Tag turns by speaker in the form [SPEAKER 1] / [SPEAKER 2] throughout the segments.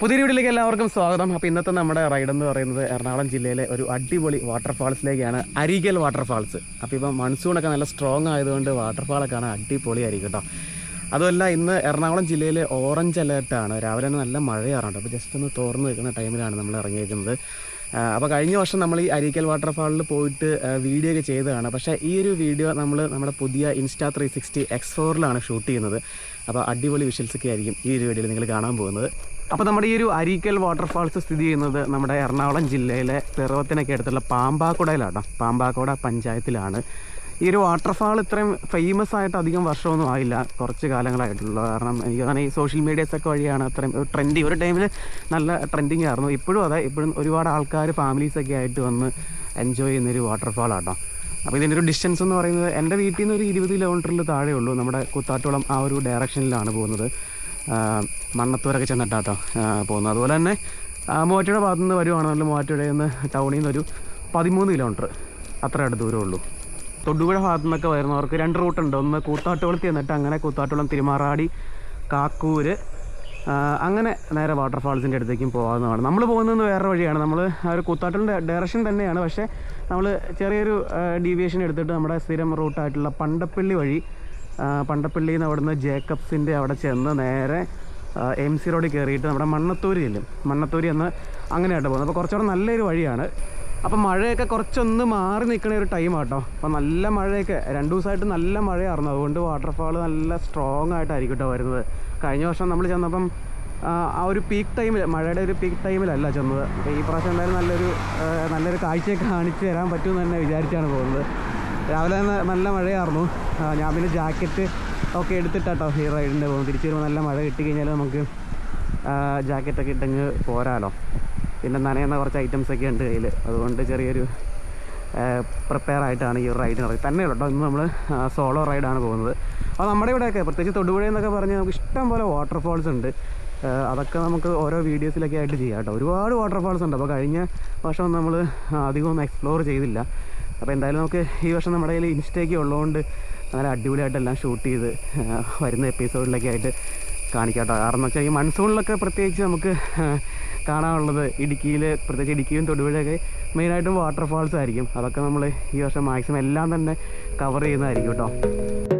[SPEAKER 1] പുതിയ വീട്ടിലേക്ക് എല്ലാവർക്കും സ്വാഗതം. അപ്പോൾ ഇന്നത്തെ നമ്മുടെ റൈഡ് എന്ന് പറയുന്നത് എറണാകുളം ജില്ലയിലെ ഒരു അടിപൊളി വാട്ടർഫാൾസിലേക്കാണ് അരികൽ വാട്ടർഫാൾസ് അപ്പോൾ ഇപ്പം മൺസൂണൊക്കെ നല്ല സ്ട്രോങ് ആയതുകൊണ്ട് വാട്ടർഫാളൊക്കെ അടിപൊളി അടിപൊളിയായിരിക്കും കേട്ടോ. അതുമല്ല ഇന്ന് എറണാകുളം ജില്ലയിൽ ഓറഞ്ച് അലേർട്ടാണ് രാവിലെ തന്നെ നല്ല മഴയാറുണ്ട്. അപ്പോൾ ജസ്റ്റ് ഒന്ന് തോർന്ന് നിൽക്കുന്ന ടൈമിലാണ് നമ്മൾ ഇറങ്ങിയിരിക്കുന്നത്. അപ്പോൾ കഴിഞ്ഞ വർഷം നമ്മൾ ഈ അരീക്കൽ വാട്ടർഫാളിൽ പോയിട്ട് വീഡിയോ ഒക്കെ ചെയ്തതാണ്. പക്ഷേ ഈ ഒരു വീഡിയോ നമ്മൾ നമ്മുടെ പുതിയ ഇൻസ്റ്റാ ത്രീ സിക്സ്റ്റി എക്സ് ഫോറിലാണ് ഷൂട്ട് ചെയ്യുന്നത്. അപ്പോൾ അടിപൊളി വിഷ്വൽസ് ഒക്കെ ആയിരിക്കും ഈ ഒരു വീഡിയോയിൽ നിങ്ങൾ കാണാൻ പോകുന്നത്. അപ്പോൾ നമ്മുടെ ഈ ഒരു അരീക്കൽ വാട്ടർഫാൾസ് സ്ഥിതി ചെയ്യുന്നത് നമ്മുടെ എറണാകുളം ജില്ലയിലെ പിറവത്തിനൊക്കെ അടുത്തുള്ള പാമ്പാക്കുടയിലാണ്. പാമ്പാക്കുട പഞ്ചായത്തിലാണ്. ഈ ഒരു വാട്ടർഫാൾ ഇത്രയും ഫേമസ് ആയിട്ട് അധികം വർഷമൊന്നും ആയില്ല. കുറച്ച് കാലങ്ങളായിട്ടുള്ളൂ. കാരണം എനിക്ക് അങ്ങനെ ഈ സോഷ്യൽ മീഡിയസ് ഒക്കെ വഴിയാണ് അത്രയും ട്രെൻഡിങ് ഒരു ടൈമിൽ നല്ല ട്രെൻഡിങ് ആയിരുന്നു. ഇപ്പോഴും അതെ ഇപ്പോഴും ഒരുപാട് ആൾക്കാർ ഫാമിലീസൊക്കെ ആയിട്ട് വന്ന് എൻജോയ് ചെയ്യുന്നൊരു വാട്ടർഫാൾ ആട്ടോ. അപ്പോൾ ഇതിന്റെ ഒരു ഡിസ്റ്റൻസ് എന്ന് പറയുന്നത് എന്റെ വീട്ടിൽ നിന്ന് ഒരു ഇരുപത് കിലോമീറ്ററിൽ താഴെ ഉള്ളൂ നമ്മുടെ കുത്താട്ടുളം ആ ഒരു ഡയറക്ഷനിലാണ് പോകുന്നത്. മണ്ണത്തൂരൊക്കെ ചെന്നിട്ടാട്ടോ പോകുന്നത്. അതുപോലെ തന്നെ മൂവാറ്റയുടെ ഭാഗത്തു നിന്ന് വരുവാണെന്നുണ്ടെങ്കിൽ മൂവാറ്റയുടെ നിന്ന് ടൗണിൽ നിന്ന് ഒരു പതിമൂന്ന് കിലോമീറ്റർ അത്ര അടുത്ത് ദൂരമേ ഉള്ളൂ തൊടുപുഴ ഭാഗത്തു നിന്നൊക്കെ വരുന്നവർക്ക് രണ്ട് റൂട്ടുണ്ട് ഒന്ന് കൂത്താട്ടുകുളത്തി ചെന്നിട്ട് അങ്ങനെ കൂത്താട്ടുകുളം തിരുമാറാടി കാക്കൂര് അങ്ങനെ നേരെ വാട്ടർഫാൾസിന്റെ അടുത്തേക്കും പോകാവുന്നതാണ്. നമ്മൾ പോകുന്നത് വേറെ വഴിയാണ്. നമ്മൾ ആ ഒരു കൂത്താട്ടുകളുടെ ഡയറക്ഷൻ തന്നെയാണ്. പക്ഷേ നമ്മൾ ചെറിയൊരു ഡീവിയേഷൻ എടുത്തിട്ട് നമ്മുടെ സ്ഥിരം റൂട്ടായിട്ടുള്ള പണ്ടപ്പള്ളി വഴി പണ്ടപ്പള്ളിയിൽ നിന്ന് അവിടുന്ന് ജേക്കബ്സിന്റെ അവിടെ ചെന്ന് നേരെ എം സി റോഡിൽ കയറിയിട്ട് നമ്മുടെ മണ്ണത്തൂരി ചെല്ലും. മണ്ണത്തൂരി എന്ന് അങ്ങനെയായിട്ട് പോകുന്നത്. അപ്പോൾ കുറച്ചുകൂടെ നല്ലൊരു വഴിയാണ്. അപ്പോൾ മഴയൊക്കെ കുറച്ചൊന്ന് മാറി നിൽക്കണ ഒരു ടൈം ആട്ടോ. അപ്പോൾ നല്ല മഴയൊക്കെ രണ്ട് ദിവസമായിട്ട് നല്ല മഴയായിരുന്നു. അതുകൊണ്ട് വാട്ടർഫാൾ നല്ല സ്ട്രോങ് ആയിട്ടായിരിക്കും കേട്ടോ വരുന്നത്. കഴിഞ്ഞ വർഷം നമ്മൾ ചെന്നപ്പം ആ, ഒരു പീക്ക് ടൈമിൽ മഴയുടെ ഒരു പീക്ക് ടൈമിലല്ല ചെന്നത്. അപ്പോൾ ഈ പ്രാവശ്യം എന്തായാലും നല്ലൊരു നല്ലൊരു കാഴ്ചയൊക്കെ കാണിച്ചു തരാൻ പറ്റുമെന്ന് തന്നെ വിചാരിച്ചാണ് പോകുന്നത്. രാവിലെ തന്നെ നല്ല മഴയായിരുന്നു. ഞാൻ പിന്നെ ജാക്കറ്റ് ഒക്കെ എടുത്തിട്ടാട്ടോ ഈ റൈഡിന്റെ പോകും തിരിച്ചു വരുമ്പോൾ നല്ല മഴ കിട്ടി കഴിഞ്ഞാൽ നമുക്ക് ജാക്കറ്റൊക്കെ ഇട്ടങ്ങ് പോരാലോ. പിന്നെ നനയുന്ന കുറച്ച് ഐറ്റംസ് ഒക്കെ ഉണ്ട് കയ്യിൽ അതുകൊണ്ട് ചെറിയൊരു പ്രിപ്പയർ ആയിട്ടാണ് ഈ റൈഡ് നടക്കുന്നത്. തന്നെ കേട്ടോ ഇന്ന് നമ്മൾ സോളോ റൈഡാണ് പോകുന്നത്. അപ്പോൾ നമ്മുടെ ഇവിടെയൊക്കെ പ്രത്യേകിച്ച് തൊടുപുഴ എന്നൊക്കെ പറഞ്ഞാൽ നമുക്ക് ഇഷ്ടം പോലെ വാട്ടർഫാൾസ് ഉണ്ട്. അതൊക്കെ നമുക്ക് ഓരോ വീഡിയോസിലൊക്കെ ആയിട്ട് ചെയ്യാം കേട്ടോ. ഒരുപാട് വാട്ടർഫോൾസ് ഉണ്ട്. അപ്പോൾ കഴിഞ്ഞ വർഷം നമ്മൾ അധികമൊന്നും എക്സ്പ്ലോർ ചെയ്തില്ല. അപ്പോൾ എന്തായാലും നമുക്ക് ഈ വർഷം നമ്മുടെ കയ്യിൽ ഇൻസ്റ്റേക്ക് ഉള്ളതുകൊണ്ട് നല്ല അടിപൊളിയായിട്ടെല്ലാം ഷൂട്ട് ചെയ്ത് വരുന്ന എപ്പിസോഡിലൊക്കെ ആയിട്ട് കാണിക്കാം കേട്ടോ കാരണം എന്ന് വെച്ചാൽ ഈ മൺസൂണിലൊക്കെ പ്രത്യേകിച്ച് നമുക്ക് കാണാനുള്ളത് ഇടുക്കിയിൽ പ്രത്യേകിച്ച് ഇടുക്കിയും തൊടുപുഴയൊക്കെ മെയിനായിട്ടും വാട്ടർഫാൾസ് ആയിരിക്കും. അതൊക്കെ നമ്മൾ ഈ വർഷം മാക്സിമം എല്ലാം തന്നെ കവർ ചെയ്യുന്നതായിരിക്കും കേട്ടോ.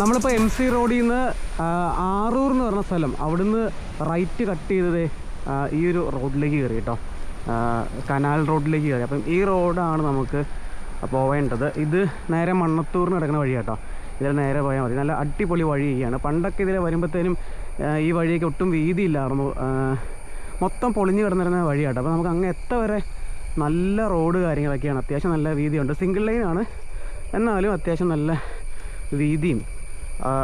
[SPEAKER 1] നമ്മളിപ്പോൾ എം സി റോഡിൽ നിന്ന് ആറൂർ എന്ന് പറഞ്ഞ സ്ഥലം അവിടുന്ന് റൈറ്റ് കട്ട് ചെയ്തത് ഈ ഒരു റോഡിലേക്ക് കയറി കേട്ടോ കനാൽ റോഡിലേക്ക് കയറി. അപ്പം ഈ റോഡാണ് നമുക്ക് പോവേണ്ടത്. ഇത് നേരെ മണ്ണത്തൂറിന് കിടക്കുന്ന വഴി കേട്ടോ ഇതിൽ നേരെ പോയാൽ മതി. നല്ല അടിപൊളി വഴിയാണ് പണ്ടൊക്കെ ഇതിൽ വരുമ്പോഴത്തേനും ഈ വഴിയൊക്കെ ഒട്ടും വീതിയില്ലായിരുന്നു. മൊത്തം പൊളിഞ്ഞ് കിടന്നിരുന്ന വഴിയാട്ടോ അപ്പോൾ നമുക്ക് അങ്ങ് എത്ര വരെ നല്ല റോഡ് കാര്യങ്ങളൊക്കെയാണ്. അത്യാവശ്യം നല്ല വീതിയുണ്ട്. സിംഗിൾ ലൈനാണ്. എന്നാലും അത്യാവശ്യം നല്ല വീതിയും.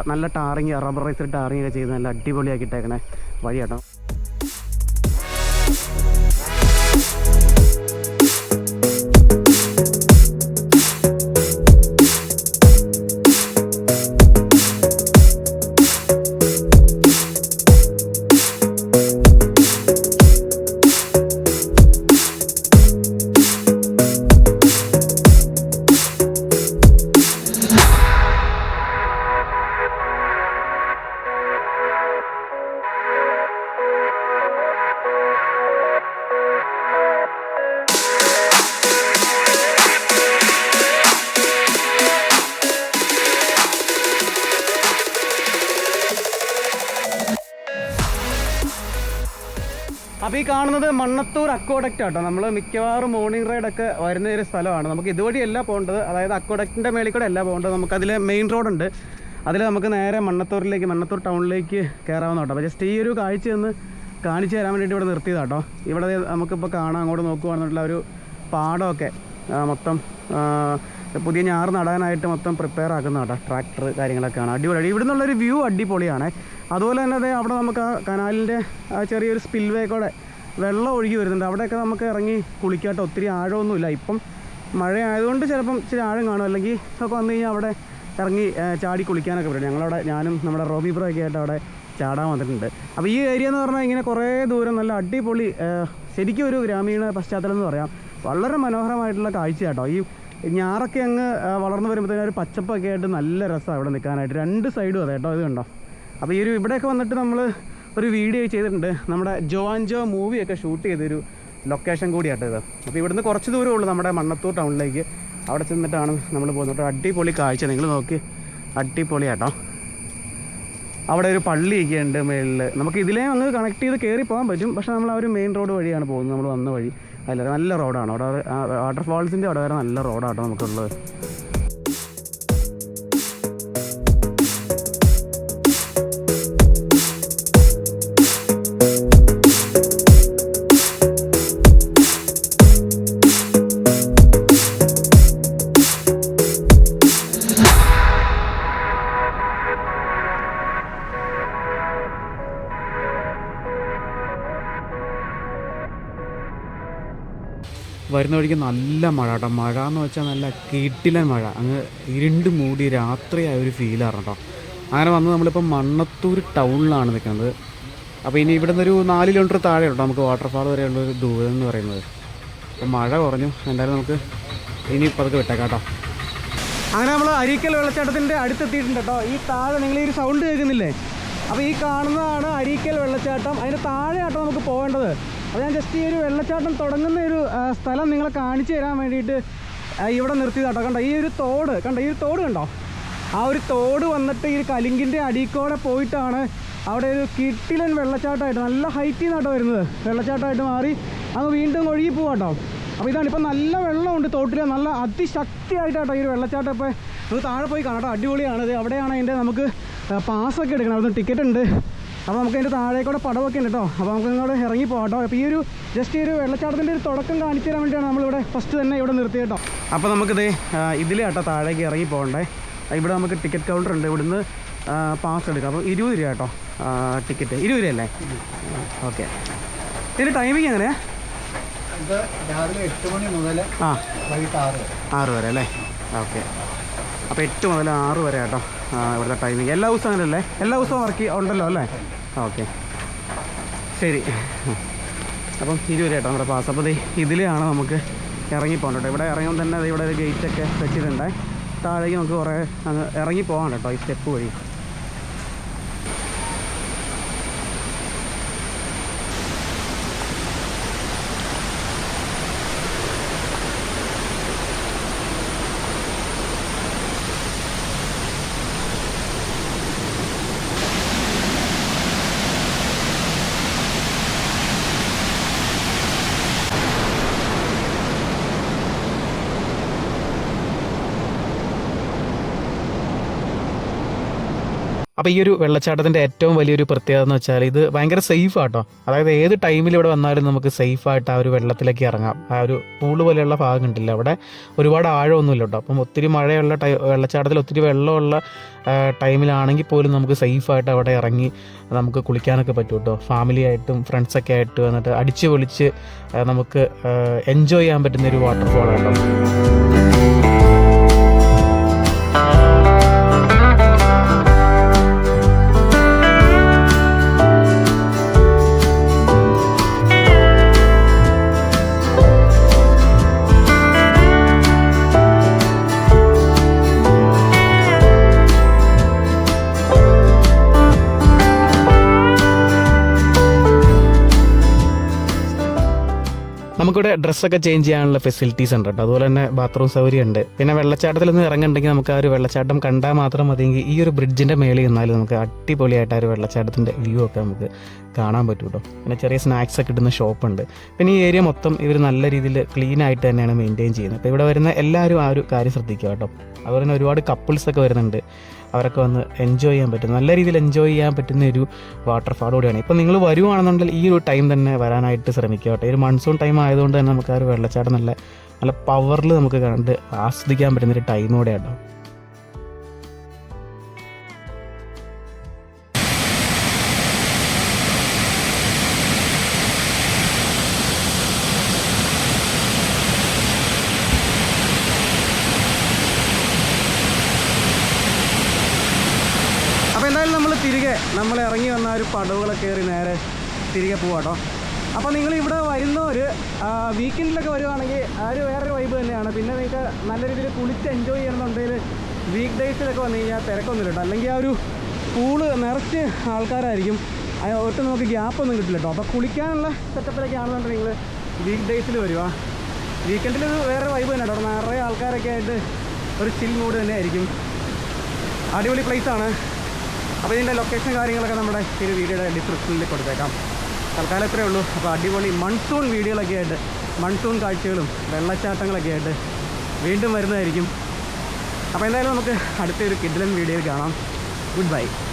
[SPEAKER 1] നല്ല ടാറിങ് റബ്ബറൈസ്ഡ് ടാറിങ് ഒക്കെ ചെയ്ത് നല്ല അടിപൊളിയാക്കിയിട്ടേക്കണേ. വഴിയാട്ടോ. അപ്പോൾ ഈ കാണുന്നത് മണ്ണത്തൂർ അക്വഡക്റ്റ് ആട്ടോ. നമ്മൾ മിക്കവാറും മോർണിംഗ് റൈഡ് ഒക്കെ വരുന്ന ഒരു സ്ഥലമാണ്. നമുക്ക് ഇതുവഴി ഇതുവഴിയല്ല പോകേണ്ടത്. അതായത് അക്കോഡക്റ്റിന്റെ മേളിൽ കൂടെ അല്ല പോകേണ്ടത്. നമുക്ക് അതിലെ മെയിൻ റോഡുണ്ട് അതിൽ നമുക്ക് നേരെ മണ്ണത്തൂരിലേക്ക് മണ്ണത്തൂർ ടൗണിലേക്ക് കയറാവുന്ന കേട്ടോ. ജസ്റ്റ് ഈ ഒരു കാഴ്ച ഒന്ന് കാണിച്ചു തരാൻ വേണ്ടി ഇവിടെ നിർത്തിയതാട്ടോ. ഇവിടെ നമുക്കിപ്പോൾ കാണാൻ അങ്ങോട്ട് നോക്കുകയാണെന്നുള്ള ഒരു പാടമൊക്കെ മൊത്തം പുതിയ ഞാറ് നടാനായിട്ട് മൊത്തം പ്രിപ്പയർ ആക്കുന്ന കേട്ടോ. ട്രാക്ടർ കാര്യങ്ങളൊക്കെയാണ്. അടിപൊളി. ഇവിടെ നിന്നുള്ളൊരു വ്യൂ അടിപൊളിയാണ്. അതുപോലെ തന്നെ അതേ അവിടെ നമുക്ക് ആ കനാലിന്റെ ആ ചെറിയൊരു സ്പിൽവേ കൂടെ വെള്ളം ഒഴുകി വരുന്നുണ്ട്. അവിടെയൊക്കെ നമുക്ക് ഇറങ്ങി കുളിക്കാട്ടോ. ഒത്തിരി ആഴമൊന്നുമില്ല. ഇപ്പം മഴ ആയതുകൊണ്ട് ചിലപ്പം ഇച്ചിരി ആഴം കാണും. അല്ലെങ്കിൽ ഒക്കെ വന്നു കഴിഞ്ഞാൽ അവിടെ ഇറങ്ങി ചാടി കുളിക്കാനൊക്കെ പറ്റും ഞങ്ങളവിടെ ഞാനും നമ്മുടെ റോബി ബ്രോ ഒക്കെ ആയിട്ട് അവിടെ ചാടാൻ വന്നിട്ടുണ്ട്. അപ്പോൾ ഈ ഏരിയ എന്ന് പറഞ്ഞാൽ ഇങ്ങനെ കുറേ ദൂരം നല്ല അടിപൊളി ശരിക്കും ഒരു ഗ്രാമീണ പശ്ചാത്തലം എന്ന് പറയാം. വളരെ മനോഹരമായിട്ടുള്ള കാഴ്ച കേട്ടോ ഈ ഞാറൊക്കെ അങ്ങ് വളർന്നു വരുമ്പോഴത്തേനും ഒരു പച്ചപ്പൊക്കെ ആയിട്ട് നല്ല രസമാണ് അവിടെ നിൽക്കാനായിട്ട്. രണ്ട് സൈഡും അതെ കേട്ടോ. ഇത് കണ്ടോ? അപ്പോൾ ഈ ഒരു ഇവിടെയൊക്കെ വന്നിട്ട് നമ്മൾ ഒരു വീഡിയോ ചെയ്തിട്ടുണ്ട്. നമ്മുടെ ജോവാൻജോ മൂവിയൊക്കെ ഷൂട്ട് ചെയ്തൊരു ലൊക്കേഷൻ കൂടിയാട്ടോ ഇത്. അപ്പോൾ ഇവിടുന്ന് കുറച്ച് ദൂരമേ ഉള്ളൂ നമ്മുടെ മണ്ണത്തൂർ ടൗണിലേക്ക്. അവിടെ ചെന്നിട്ടാണ് നമ്മൾ പോകുന്നത്. അടിപൊളി കാഴ്ച. നിങ്ങൾ നോക്കി. അടിപൊളിയാട്ടോ. അവിടെ ഒരു പള്ളിയൊക്കെ ഉണ്ട് മേളിൽ നമുക്ക് ഇതിലേ അങ്ങ് കണക്ട് ചെയ്ത് കയറി പോകാൻ പറ്റും. പക്ഷേ നമ്മൾ ആ ഒരു മെയിൻ റോഡ് വഴിയാണ് പോകുന്നത്. നമ്മൾ വന്ന വഴി. അല്ല നല്ല റോഡാണ് അവിടെ വാട്ടർഫാൾസിന്റെ അവിടെ വരെ നല്ല റോഡാട്ടോ നമുക്കുള്ളത്. വരുന്ന വഴിക്ക് നല്ല മഴ കേട്ടോ. മഴ എന്ന് വെച്ചാൽ നല്ല കിട്ടിലൻ മഴ. അങ്ങ് ഇരുണ്ട് മൂടി രാത്രിയായ ഒരു ഫീലാണ് കേട്ടോ. അങ്ങനെ വന്ന് നമ്മളിപ്പോൾ മണ്ണത്തൂർ ടൗണിലാണ് നിൽക്കുന്നത്. അപ്പോൾ ഇനി ഇവിടെ നിന്നൊരു നാല് കിലോമീറ്റർ താഴെ കേട്ടോ നമുക്ക് വാട്ടർഫാൾ വരെയുള്ള ഒരു ദൂരം എന്ന് പറയുന്നത്. അപ്പോൾ മഴ കുറഞ്ഞു. എന്തായാലും നമുക്ക് ഇനി പതുക്കെ വിട്ടേക്കാം കേട്ടോ. അങ്ങനെ നമ്മൾ അരീക്കൽ വെള്ളച്ചാട്ടത്തിന്റെ അടുത്തെത്തിയിട്ടുണ്ട് കേട്ടോ. ഈ താഴെ നിങ്ങൾ ഈ ഒരു സൗണ്ട് കേൾക്കുന്നില്ലേ? അപ്പോൾ ഈ കാണുന്നതാണ് അരീക്കൽ വെള്ളച്ചാട്ടം. അതിന് താഴെയാട്ടോ നമുക്ക് പോകേണ്ടത്. അപ്പോൾ ഞാൻ ജസ്റ്റ് ഈ ഒരു വെള്ളച്ചാട്ടം തുടങ്ങുന്ന ഒരു സ്ഥലം നിങ്ങളെ കാണിച്ചു തരാൻ വേണ്ടിയിട്ട് ഇവിടെ നിർത്തിയതാട്ടോ. കണ്ടോ ഈ ഒരു തോട് കണ്ടോ ഈ ഒരു തോട് കണ്ടോ? ആ ഒരു തോട് വന്നിട്ട് ഈ കലിങ്കിന്റെ അടിക്കോടെ പോയിട്ടാണ് അവിടെ ഒരു കിട്ടിലൻ വെള്ളച്ചാട്ടമായിട്ട് നല്ല ഹൈറ്റിൽ നിന്നാട്ടോ വരുന്നത്. വെള്ളച്ചാട്ടമായിട്ട് മാറി അങ്ങ് വീണ്ടും ഒഴുകി പോവാട്ടോ. അപ്പോൾ ഇതാണ് ഇപ്പം നല്ല വെള്ളമുണ്ട് തോട്ടിൽ നല്ല അതിശക്തിയായിട്ടാട്ടോ ഈ ഒരു വെള്ളച്ചാട്ടം ഇപ്പോൾ ഇത് താഴെ പോയി കാണാം അടിപൊളിയാണ് ഇത് അവിടെയാണ് അതിന്റെ നമുക്ക് പാസ്സൊക്കെ എടുക്കണം. അവിടുന്ന് ടിക്കറ്റ് ഉണ്ട്. അപ്പോൾ നമുക്ക് അതിന്റെ താഴേക്കൂടെ പടവൊക്കെ ഉണ്ട് കേട്ടോ അപ്പോൾ നമുക്ക് ഇങ്ങോട്ട് ഇറങ്ങി പോകട്ടോ കേട്ടോ അപ്പോൾ ഈ ഒരു ജസ്റ്റ് ഈ ഒരു വെള്ളച്ചാട്ടത്തിന്റെ ഒരു തുടക്കം കാണിച്ചു തരാൻ വേണ്ടിയാണ് നമ്മളിവിടെ ഫസ്റ്റ് തന്നെ ഇവിടെ നിർത്തി കേട്ടോ അപ്പോൾ നമുക്കിത് ഇതിൽ കേട്ടോ താഴേക്ക് ഇറങ്ങി പോകണ്ടേ. ഇവിടെ നമുക്ക് ടിക്കറ്റ് കൗണ്ടർ ഉണ്ട്. ഇവിടുന്ന് പാസ് എടുക്കാം. അപ്പോൾ ഇരുപത് രൂപ കേട്ടോ ടിക്കറ്റ് ഇരുപത് രൂപ അല്ലേ ഓക്കെ ഇതിന്റെ ടൈമിങ് എങ്ങനെയാ
[SPEAKER 2] രാവിലെ എട്ട് മണി മുതൽ
[SPEAKER 1] ആ.
[SPEAKER 2] വൈകിട്ട് ആറ്
[SPEAKER 1] ആറ് വരെ അല്ലേ? ഓക്കെ. അപ്പോൾ എട്ട് മുതൽ ആറ് വരെ കേട്ടോ ഇവിടുത്തെ ടൈമിങ് എല്ലാ ദിവസവും അങ്ങനെയല്ലേ? എല്ലാ ദിവസവും വർക്ക് ഉണ്ടല്ലോ അല്ലേ? ഓക്കെ ശരി. അപ്പം ഇരുപത് കേട്ടോ നമ്മുടെ പാസ് അപ്പോൾ ഇതിലാണ് നമുക്ക് ഇറങ്ങി പോകണ്ട കേട്ടോ. ഇവിടെ ഇറങ്ങുമ്പോൾ തന്നെ ഇവിടെ ഒരു ഗേറ്റൊക്കെ വെച്ചിട്ടുണ്ട്. താഴേക്ക് നമുക്ക് കുറേ അങ്ങ് ഇറങ്ങി പോകാൻ കേട്ടോ ഈ സ്റ്റെപ്പ് വഴി. അപ്പോൾ ഈ ഒരു വെള്ളച്ചാട്ടത്തിന്റെ ഏറ്റവും വലിയൊരു പ്രത്യേകത എന്ന് വെച്ചാൽ ഇത് ഭയങ്കര സേഫ് ആട്ടോ. അതായത് ഏത് ടൈമിൽ ഇവിടെ വന്നാലും നമുക്ക് സേഫ് ആയിട്ട് ആ ഒരു വെള്ളത്തിലേക്ക് ഇറങ്ങാം. ആ ഒരു പൂൾ പോലെയുള്ള ഭാഗം ഉണ്ടല്ലോ അവിടെ ഒരുപാട് ആഴമൊന്നുമില്ല കേട്ടോ. അപ്പം ഒത്തിരി മഴയുള്ള ടൈ വെള്ളച്ചാട്ടത്തിൽ ഒത്തിരി വെള്ളമുള്ള ടൈമിലാണെങ്കിൽ പോലും നമുക്ക് സേഫായിട്ട് അവിടെ ഇറങ്ങി നമുക്ക് കുളിക്കാനൊക്കെ പറ്റും കേട്ടോ. ഫാമിലി ആയിട്ടും ഫ്രണ്ട്സൊക്കെ ആയിട്ട് വന്നിട്ട് അടിച്ച് പൊളിച്ച് നമുക്ക് എൻജോയ് ചെയ്യാൻ പറ്റുന്ന ഒരു വാട്ടർഫോളാണ് കേട്ടോ. നമുക്കിവിടെ ഡ്രസ്സൊക്കെ ചേഞ്ച് ചെയ്യാനുള്ള ഫെസിലിറ്റീസ് ഉണ്ട് കേട്ടോ. അതുപോലെ തന്നെ ബാത്റൂം സൗകര്യം ഉണ്ട്. പിന്നെ വെള്ളച്ചാട്ടത്തിൽ നിന്ന് ഇറങ്ങുന്നുണ്ടെങ്കിൽ നമുക്ക് ആ ഒരു വെള്ളച്ചാട്ടം കണ്ടാൽ മാത്രം മതിയെങ്കിൽ ഈ ഒരു ബ്രിഡ്ജിന്റെ മേളിൽ നിന്നാലും നമുക്ക് അടിപൊളിയായിട്ട് ആ ഒരു വെള്ളച്ചാട്ടത്തിന്റെ വ്യൂ ഒക്കെ നമുക്ക് കാണാൻ പറ്റും കേട്ടോ പിന്നെ ചെറിയ സ്നാക്സ് ഒക്കെ ഇടുന്ന ഷോപ്പുണ്ട് പിന്നെ ഈ ഏരിയ മൊത്തം ഇവർ നല്ല രീതിയിൽ ക്ലീൻ ആയിട്ട് തന്നെയാണ് മെയിന്റെയിൻ ചെയ്യുന്നത്. അപ്പോൾ ഇവിടെ വരുന്ന എല്ലാവരും ആ ഒരു കാര്യം ശ്രദ്ധിക്കുക കേട്ടോ. അതുപോലെ തന്നെ ഒരുപാട് കപ്പിൾസ് ഒക്കെ വരുന്നുണ്ട്. അവരൊക്കെ വന്ന് എൻജോയ് ചെയ്യാൻ പറ്റും നല്ല രീതിയിൽ എൻജോയ് ചെയ്യാൻ പറ്റുന്ന ഒരു വാട്ടർഫാൾ കൂടിയാണ്. ഇപ്പം നിങ്ങൾ വരുവാണെന്നുണ്ടെങ്കിൽ ഈ ഒരു ടൈം തന്നെ വരാനായിട്ട് ശ്രമിക്കുക കേട്ടോ. ഈ ഒരു മൺസൂൺ ടൈം ആയതുകൊണ്ട് തന്നെ നമുക്ക് ആ ഒരു വെള്ളച്ചാട്ടം നല്ല നല്ല പവറിൽ നമുക്ക് കണ്ട് ആസ്വദിക്കാൻ പറ്റുന്ന ഒരു ടൈം കൂടെ നമ്മൾ ഇറങ്ങി വന്ന ഒരു പടവുകളൊക്കെ കയറി നേരെ തിരികെ പോവാട്ടോ അപ്പോൾ നിങ്ങൾ ഇവിടെ വരുന്നവർ വീക്കെൻഡിലൊക്കെ വരുവാണെങ്കിൽ ആ ഒരു വേറൊരു വൈബ് തന്നെയാണ്. പിന്നെ നിങ്ങൾക്ക് നല്ല രീതിയിൽ കുളിച്ച് എൻജോയ് ചെയ്യണമെന്നുണ്ടെങ്കിൽ വീക്ക് ഡേയ്സിലൊക്കെ വന്നു കഴിഞ്ഞാൽ തിരക്കൊന്നുമില്ല കേട്ടോ അല്ലെങ്കിൽ ആ ഒരു പൂൾ നിറച്ച് ആൾക്കാരായിരിക്കും. ഒട്ടും നമുക്ക് ഗ്യാപ്പൊന്നും കിട്ടില്ല കേട്ടോ അപ്പോൾ കുളിക്കാനുള്ള സെറ്റപ്പിലൊക്കെ ആണെന്നുണ്ടെങ്കിൽ നിങ്ങൾ വീക്ക് ഡേയ്സിൽ വരുവാ വീക്കെൻഡിൽ വേറെ വൈബ് തന്നെ കേട്ടോ നിറയെ ആൾക്കാരൊക്കെ ആയിട്ട് ഒരു ചിൽ മൂഡ് തന്നെ ആയിരിക്കും അടിപൊളി ആണ്. അപ്പോൾ ഇതിന്റെ ലൊക്കേഷൻ കാര്യങ്ങളൊക്കെ നമ്മുടെ ഈ ഒരു വീഡിയോയുടെ ഡിസ്ക്രിപ്ഷനിൽ കൊടുത്തേക്കാം. തൽക്കാലം ഇത്രയേ ഉള്ളൂ. അപ്പോൾ അടിപൊളി മൺസൂൺ വീഡിയോകളൊക്കെ ആയിട്ട് മൺസൂൺ കാഴ്ചകളും വെള്ളച്ചാട്ടങ്ങളൊക്കെ ആയിട്ട് വീണ്ടും വരുന്നതായിരിക്കും. അപ്പോൾ എന്തായാലും നമുക്ക് അടുത്തൊരു കിഡിലൻ വീഡിയോയിൽ കാണാം. Good bye